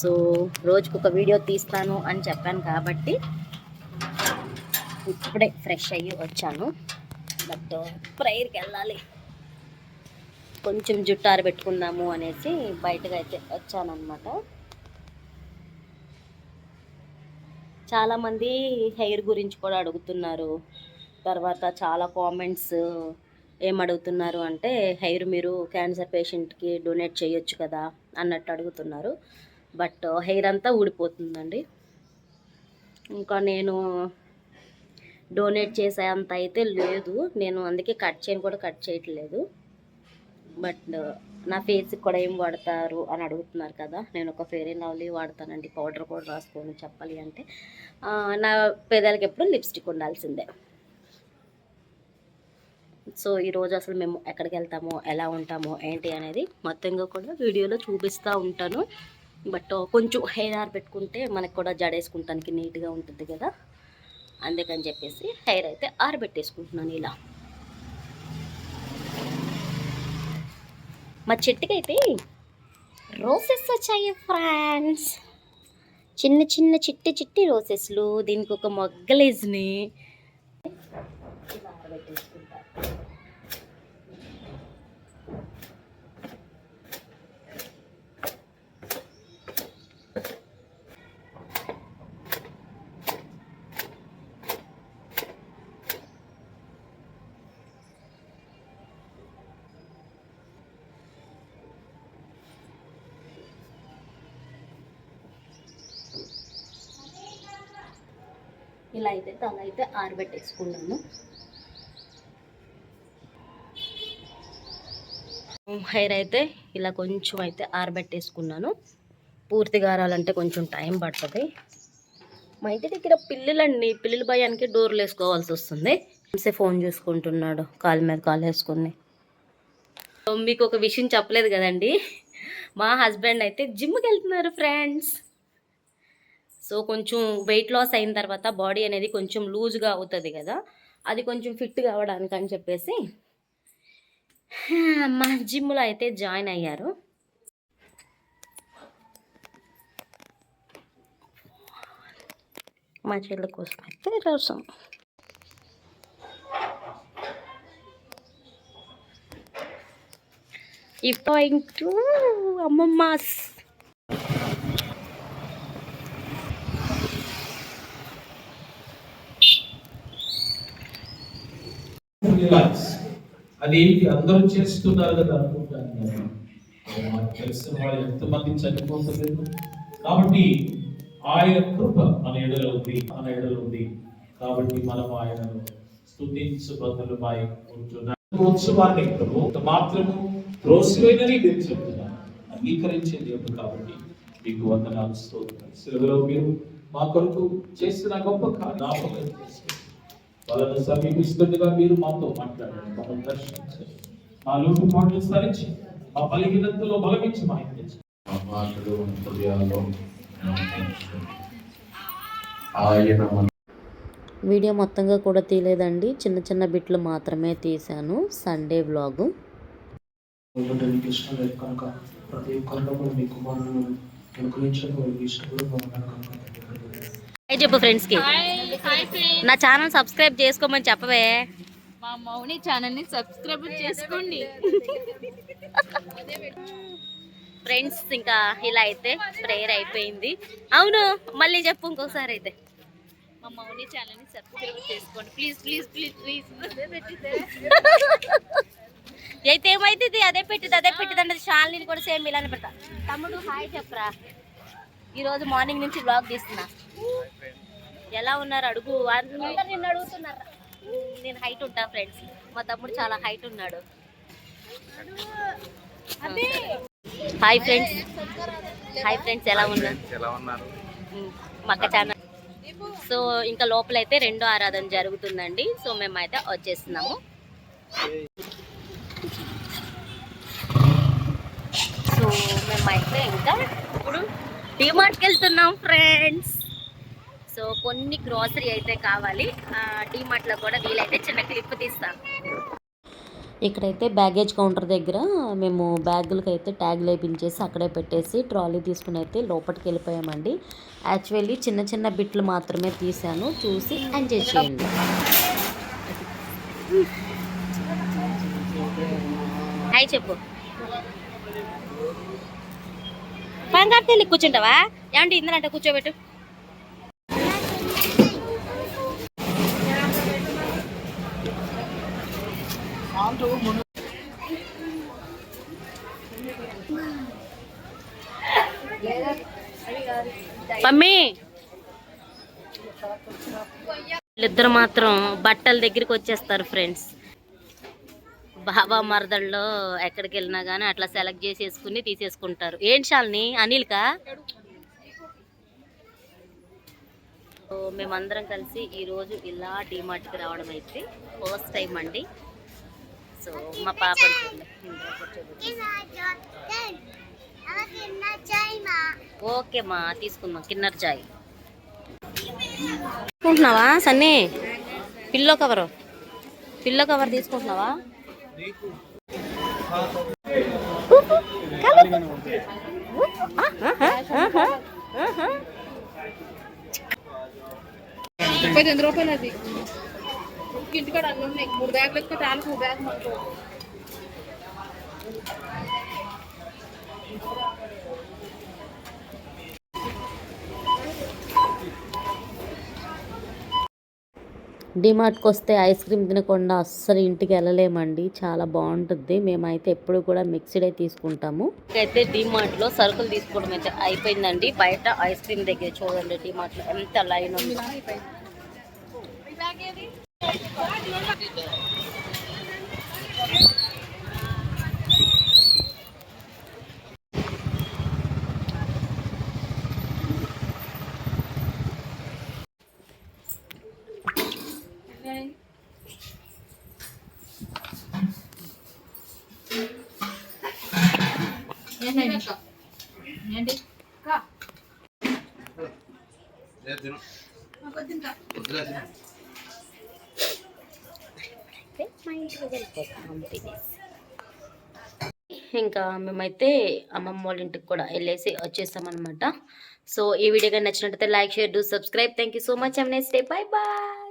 So రోజుకు ఒక video తీస్తాను అని చెప్పాను కాబట్టి ఇప్పుడే ఫ్రెష్ అయ్యి వచ్చాను. బట్ ప్రేయర్కి వెళ్ళాలి. కొంచెం జుట్టు ఆరబెట్టుకుందాము అనేసి బయటకు అయితే వచ్చానమాట చాలామంది హెయిర్ గురించి కూడా అడుగుతున్నారు. తర్వాత చాలా కామెంట్స్ ఏం అడుగుతున్నారు అంటే హెయిర్ మీరు క్యాన్సర్ పేషెంట్కి డొనేట్ చేయొచ్చు కదా అన్నట్టు అడుగుతున్నారు. బట్ హెయిర్ అంతా ఊడిపోతుందండి. ఇంకా నేను డొనేట్ చేసే అంత అయితే లేదు. నేను అందుకే కట్ చేయను కూడా కట్ చేయట్లేదు. బట్ నా ఫేస్కి కూడా ఏం వాడతారు అని అడుగుతున్నారు కదా. నేను ఒక ఫేర్ అండ్ లవ్లీ వాడతానండి. పౌడర్ కూడా రాసుకొని చెప్పాలి అంటే. నా పేదలకి ఎప్పుడు లిప్స్టిక్ ఉండాల్సిందే. సో ఈరోజు అసలు మేము ఎక్కడికి వెళ్తామో ఎలా ఉంటామో ఏంటి అనేది మొత్తంగా కూడా వీడియోలో చూపిస్తూ ఉంటాను. బట్ కొంచెం హెయిర్ ఆర్ పెట్టుకుంటే మనకు కూడా జడేసుకుంటానికి నీట్గా ఉంటుంది కదా. అందుకని చెప్పేసి హెయిర్ అయితే ఆరబెట్టేసుకుంటున్నాను ఇలా. మా చెట్టుకైతే రోసెస్ వచ్చాయి ఫ్రాన్స్ చిన్న చిన్న చిట్టి చిట్టి రోసెస్లు దీనికి ఒక మొగ్గలేజ్ని ఇలా అయితే తల అయితే ఆరబెట్టేసుకున్నాను హెయిర్ అయితే ఇలా కొంచెం అయితే ఆరబెట్టేసుకున్నాను పూర్తిగా ఆరాలంటే కొంచెం టైం పడుతుంది. మా ఇంటి దగ్గర పిల్లలండి పిల్లల భయానికి డోర్లు వేసుకోవాల్సి వస్తుంది. సే ఫోన్ చూసుకుంటున్నాడు కాలు మీద కాలు వేసుకుని. మీకు ఒక విషయం చెప్పలేదు కదండి. మా హస్బెండ్ అయితే జిమ్కి వెళ్తున్నారు ఫ్రెండ్స్ సో కొంచెం వెయిట్ లాస్ అయిన తర్వాత బాడీ అనేది కొంచెం లూజ్గా అవుతుంది కదా అది కొంచెం ఫిట్ కావడానికి అని చెప్పేసి మా జిమ్లో అయితే జాయిన్ అయ్యారు. మా చెల్లి కోసం అయితే రసం. ఇప్పుడు అమ్మమ్మాస్ రిలాక్స్ అది ఏంటి? అందరూ చేస్తున్నారు కదా అనుకుంటాను నేను. మాకు తెలిసిన వాళ్ళు ఎంతమంది చనిపోతలేదు. కాబట్టి ఆయన కృప మన ఎడలో ఉంది మన ఎడలో ఉంది. కాబట్టి మనం ఆయనను స్తుతించు బదులుమై ఉంటున్నాం. ఉత్సవాన్ని ప్రభు ఒక మాత్రము త్రోసివేనని నేను చెప్తున్నాను. అంగీకరించే దేవుడు కాబట్టి మీకు వందనాలు స్తోత్రం సెలవులో మీరు మా కొరకు చేసిన గొప్ప జ్ఞాపకం చేసుకుంటారు వాళ్ళను సమీపిస్తుండగా మీరు మాతో మాట్లాడండి మమ్మల్ని దర్శించండి మా లోపు మాటలు సరించి మా బలహీనతలో బలమించి మా ఇంటి మా మాటలు హృదయాల్లో ఆయన మన వీడియో మొత్తంగా కూడా తీయలేదండి. చిన్న చిన్న బిట్లు మాత్రమే తీశాను. Sunday vlog. కనుక ప్రతి ఒక్కరిలో కూడా మీ కుమారులను అనుగ్రహించడం వారికి ఇష్టపడి బాగున్నారు కనుక. హాయ్ చెప్పు ఫ్రెండ్స్కి నా ఛానల్ సబ్స్క్రైబ్ చేసుకోమని చెప్పవే. మా మౌని ఛానల్ని సబ్స్క్రైబ్ చేసుకోండి. ఫ్రెండ్స్ ఇంకా ఇలా అయితే ప్రేయర్ అయిపోయింది. అవును మళ్ళీ చెప్పు ఇంకొకసారి అయితే. మా మౌని ఛానల్ని సబ్స్క్రైబ్ చేసుకోండి. ప్లీజ్ ప్లీజ్ ప్లీజ్ ప్లీజ్ అయితే ఏమైతుంది? అదే పెట్టింది అదే పెట్టింది అంటే షాలిని కూడా సేమ్ ఇలానే పెడతా. తమ్ముడు హాయ్ చెప్పరా? ఈరోజు మార్నింగ్ నుంచి బ్లాగ్ తీస్తున్నా. ఎలా ఉన్నారు అడుగు. అందరు నిన్ను అడుగుతున్నారు? నేను హైట్ ఉంటా ఫ్రెండ్స్. మా తమ్ముడు చాలా హైట్ ఉన్నాడు. Hi friends. హాయ్ ఫ్రెండ్స్ ఎలా ఉన్నారు? ఎలా ఉన్నారు? ఉమ్, మక్క ఛానల్ సో ఇంకా లోపలైతే రెండో ఆరాధన జరుగుతుందండి. సో మేమైతే వచ్చేస్తున్నాము. సో మేమైతే ఇంకా ఇప్పుడు డిమార్ట్కి వెళ్తున్నాం ఫ్రెండ్స్. సో కొన్ని గ్రాసరీ అయితే కావాలి. డిమార్ట్లో కూడా వీలైతే చిన్న క్లిప్ తీస్తాను. ఇక్కడైతే బ్యాగేజ్ కౌంటర్ దగ్గర మేము బ్యాగులకి అయితే ట్యాగ్ లేపించేసి అక్కడే పెట్టేసి ట్రాలీ తీసుకుని అయితే లోపలికి వెళ్ళిపోయామండి. యాక్చువల్లీ చిన్న చిన్న బిట్లు మాత్రమే తీసాను చూసి ఎంజాయ్ చేయండి. హాయ్ చెప్పు. తల్లి కూర్చుంటావా? ఏమంటే ఇందరంటే కూర్చోబెట్టు. మమ్మీ. వీళ్ళిద్దరు మాత్రం బట్టల దగ్గరికి వచ్చేస్తారు ఫ్రెండ్స్ బాబా మరదల్లో ఎక్కడికి వెళ్ళినా కానీ అట్లా సెలెక్ట్ చేసేసుకుని తీసేసుకుంటారు. ఏంటి షాల్ని అనిల్కా? మేమందరం కలిసి ఈరోజు ఇలా డీమార్ట్కి రావడం అయితే ఫస్ట్ టైం అండి. సో మా పాప ఓకే మా తీసుకుందాం. కిన్నర్ చాయ్. తీసుకుంటున్నావా Sunny? Pillow cover. Pillow cover తీసుకుంటున్నావా? ముప్పై తొమ్మిది రూపాయలు అది. ఇంటికాడ అన్నీ ఉన్నాయి. మూడు బ్యాగులు ఎక్కువ చాలు బ్యాగులు డిమార్ట్కి వస్తే ఐస్ క్రీమ్ తినకుండా అస్సలు ఇంటికి వెళ్ళలేమండి. చాలా బాగుంటుంది. మేమైతే ఎప్పుడు కూడా మిక్స్డే తీసుకుంటాము. అయితే డిమార్ట్లో సరుకులు తీసుకోవడం అయితే అయిపోయిందండి. బయట ఐస్ క్రీమ్ దగ్గర చూడండి డిమార్ట్లో ఎంత లైన్ ఉంది. ఏంటి? ఇంకా. మేమైతే అమ్మమ్మ వాళ్ళ ఇంటికి కూడా వెళ్ళేసి వచ్చేసామన్నమాట సో ఈ వీడియో కానీ నచ్చినట్టయితే like share do subscribe. Thank you so much um next day bye bye